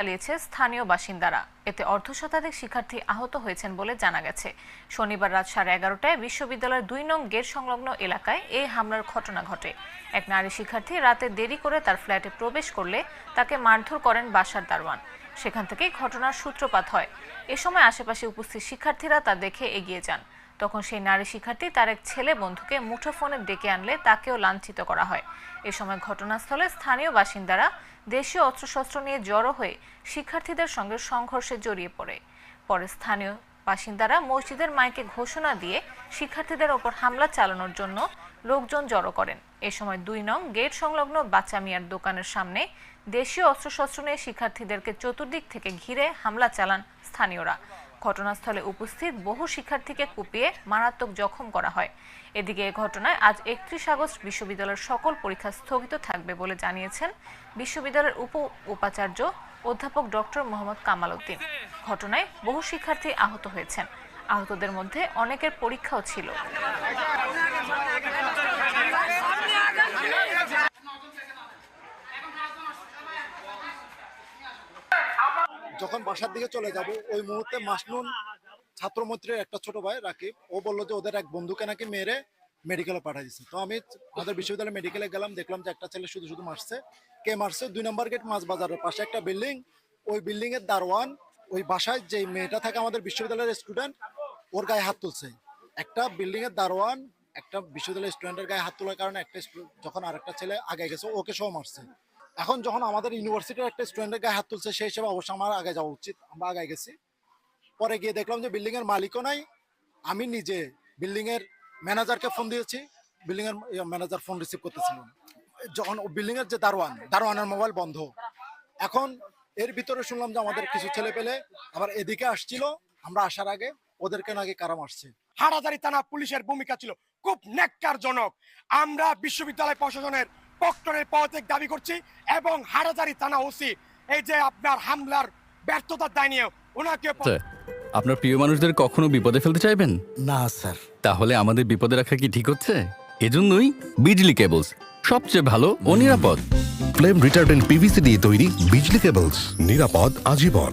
চালিয়েছে স্থানীয় বাসিন্দারা। এতে অর্ধ শতাধিক শিক্ষার্থী আহত হয়েছেন বলে জানা গেছে। শনিবার রাত সাড়ে এগারোটায় বিশ্ববিদ্যালয়ের দুই নং গেট সংলগ্ন এলাকায় এই হামলার ঘটনা ঘটে। এক নারী শিক্ষার্থী রাতে দেরি করে তার ফ্ল্যাটে প্রবেশ করলে তাকে মারধর করেন বাসার দারওয়ান সেখান থেকেই ঘটনার সূত্রপাত হয়। এ সময় আশেপাশে উপস্থিত শিক্ষার্থীরা তা দেখে এগিয়ে যান। তখন সেই নারী শিক্ষার্থী তার এক ছেলে বন্ধুকে মুঠোফোনে ডেকে আনলে তাকেও লাঞ্ছিত করা হয়। এ সময় ঘটনাস্থলে স্থানীয় বাসিন্দারা দেশীয় অস্ত্রশস্ত্র নিয়ে জড়ো হয়ে শিক্ষার্থীদের সঙ্গে সংঘর্ষে জড়িয়ে পড়ে। পরে স্থানীয় বাসিন্দারা মসজিদের মাইকে ঘোষণা দিয়ে শিক্ষার্থীদের ওপর হামলা চালানোর জন্য লোকজন জড়ো করেন। এ সময় দুই নং গেট সংলগ্ন বাচ্চা মিয়ার দোকানের সামনে দেশীয় অস্ত্রশস্ত্র নিয়ে শিক্ষার্থীদেরকে চতুর্দিক থেকে ঘিরে হামলা চালান স্থানীয়রা। ঘটনাস্থলে উপস্থিত বহু শিক্ষার্থীকে কুপিয়ে মারাত্মক জখম করা হয়। এদিকে এ ঘটনায় আজ একত্রিশ আগস্ট বিশ্ববিদ্যালয়ের সকল পরীক্ষা স্থগিত থাকবে বলে জানিয়েছেন বিশ্ববিদ্যালয়ের উপ উপাচার্য অধ্যাপক ডক্টর মোহাম্মদ কামাল উদ্দিন। ঘটনায় বহু শিক্ষার্থী আহত হয়েছেন। আহতদের মধ্যে অনেকের পরীক্ষাও ছিল। যখন বাসার দিকে চলে যাব, ওই মুহূর্তে মাসনুন ছাত্রমৈত্রীর একটা ছোট ভাই, রাকিব, ও বলল যে ওদের এক বন্ধুকে নাকি মেরে মেডিকেলে পাঠিয়ে দিচ্ছে তো আমি আমাদের বিশ্ববিদ্যালয় মেডিকেলে গেলাম, দেখলাম যে একটা ছেলে শুধু শুধু মারছে। কে মারছে? দুই নম্বর গেট মাছ বাজারের পাশে একটা বিল্ডিং ওই বিল্ডিং এর দারোয়ান, ওই বাসায় যে মেয়েটা থাকে আমাদের বিশ্ববিদ্যালয়ের স্টুডেন্ট ওর গায়ে হাত তুলছে। একটা বিল্ডিং এর দারোয়ান, একটা বিশ্ববিদ্যালয়ের স্টুডেন্টের গায়ে হাত তোলার কারণে একটা যখন আরেকটা ছেলে আগে গেছে, ওকে সহ মারছে। এখন যখন আমাদের ইউনিভার্সিটির একটা স্টুডেন্টের গায়ে হাত তুলছে, সেই হিসেবে অবশ্যই আমার আগে যাওয়া উচিত। আমরা আগে গেছি। পরে গিয়ে দেখলাম যে বিল্ডিং এর মালিকও নাই। আমি নিজে বিল্ডিং এর ম্যানেজারকে ফোন দিয়েছি। বিল্ডিং এর ম্যানেজার ফোন রিসিভ করতেছিল। যখন বিল্ডিং এর যে দারোয়ান, দারোয়ানের মোবাইল বন্ধ। এখন এর ভিতরে শুনলাম যে আমাদের কিছু ছেলে পেলে আবার এদিকে আসছিল। আমরা আসার আগে ওদেরকে নাকি কারা মারছে হাটাজারি থানা পুলিশের ভূমিকা ছিল খুব ন্যাক্কারজনক। আমরা বিশ্ববিদ্যালয় প্রশাসনের পক্টনের পদত্যাগ দাবি করছি এবং হাটাজারি থানা ওসি এই যে আপনার হামলার ব্যর্থতার দায় নিয়ে ওনাকে আপনার প্রিয় মানুষদের কখনো বিপদে ফেলতে চাইবেন? না স্যার। তাহলে আমাদের বিপদে রাখা কি ঠিক হচ্ছে? এজন্যই বিজলি কেবলস সবচেয়ে ভালো ও নিরাপদ। ফ্লেম রিটার্ডেন্ট পিভিসি দিয়ে তৈরি বিজলি কেবলস নিরাপদ আজীবন।